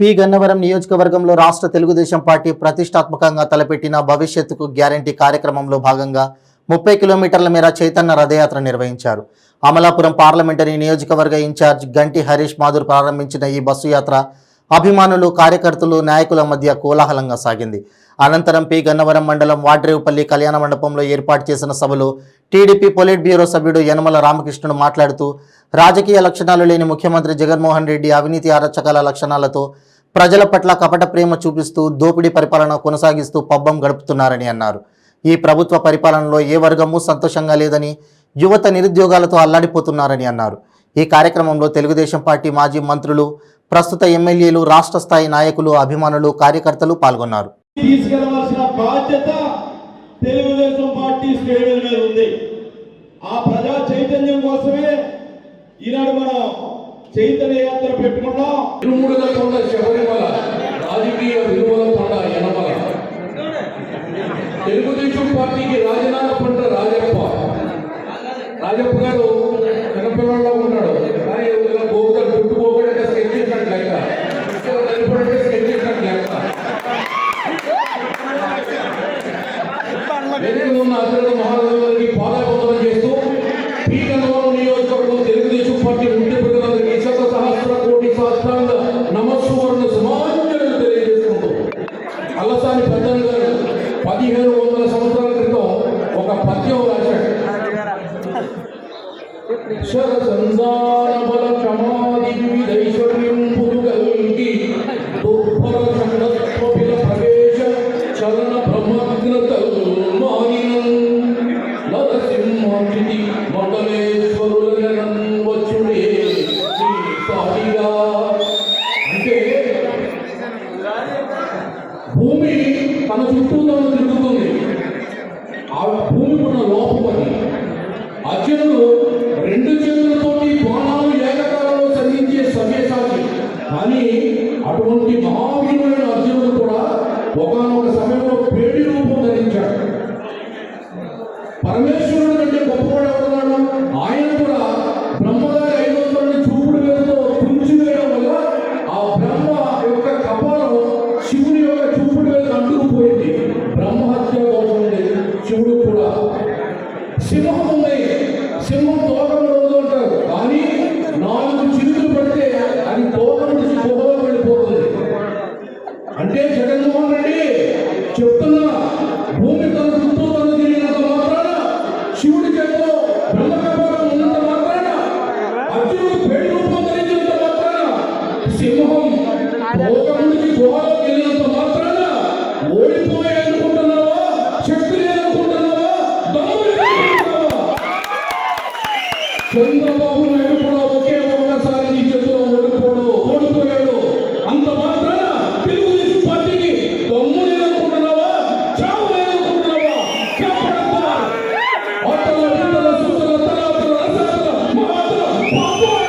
P. Gannavaram నియోజకవర్గంలో రాష్ట్ర Telugu Desam party ప్రతిష్టాత్మకంగా తలపెట్టిన భవిష్యత్తుకు గ్యారంటీ కార్యక్రమంలో భాగంగా ముప్పై కిలోమీటర్ల మేర చైతన్య రథయాత్ర నిర్వహించారు. అమలాపురం పార్లమెంటరీ నియోజకవర్గ ఇన్ఛార్జ్ గంటి హరీష్ మాధుర్ ప్రారంభించిన ఈ బస్సు యాత్ర అభిమానులు కార్యకర్తలు నాయకుల మధ్య కోలాహలంగా సాగింది. అనంతరం పి గన్నవరం మండలం వాడ్రేవుపల్లి కళ్యాణ మండపంలో ఏర్పాటు చేసిన సభలో టీడీపీ పొలిట్ బ్యూరో సభ్యుడు యనమల రామకృష్ణుడు మాట్లాడుతూ రాజకీయ లక్షణాలు లేని ముఖ్యమంత్రి జగన్మోహన్ రెడ్డి అవినీతి అరచకాల లక్షణాలతో ప్రజల పట్ల కపట ప్రేమ చూపిస్తూ దోపిడీ పరిపాలన కొనసాగిస్తూ పబ్బం గడుపుతున్నారని అన్నారు. ఈ ప్రభుత్వ పరిపాలనలో ఏ వర్గము సంతోషంగా లేదని యువత నిరుద్యోగాలతో అల్లాడిపోతున్నారని అన్నారు. ఈ కార్యక్రమంలో తెలుగుదేశం పార్టీ మాజీ మంత్రులు ప్రస్తుత ఎమ్మెల్యేలు రాష్ట్ర స్థాయి నాయకులు అభిమానులు కార్యకర్తలు పాల్గొన్నారు. తీసుకెళ్ళవలసిన బాధ్యత తెలుగుదేశం పార్టీ శ్రేణుల మీద ఉంది. ఆ ప్రజా చైతన్యం కోసమే ఈనాడు మనం చైతన్య యాత్ర పెట్టుకున్నాం. తిరుమల కొండ శబరిమల రాజకీయ విలువల కొండ యనమల. తెలుగుదేశం పార్టీకి రాజనాథ పంట రాజప్ప. రాజప్ప గారు వేదికలో ఉన్న అతిరథ మహారాజులకి పాదాబంధనం చేస్తూ పీకనవరం నియోజకవర్గం తెలుగుదేశం పార్టీ ఉంటే ప్రజలందరికీ శత సహస్ర కోటి సహస్రాంగ నమస్సువర్ణ సమాంజలు తెలియజేసుకుంటూ అల్లసాని పెద్దలు గారు పదిహేను వందల సంవత్సరాల క్రితం ఒక పద్యం రాశాడు బల কোনটি అర్జునుడు రూపం మాత్రాన సింహం Papa!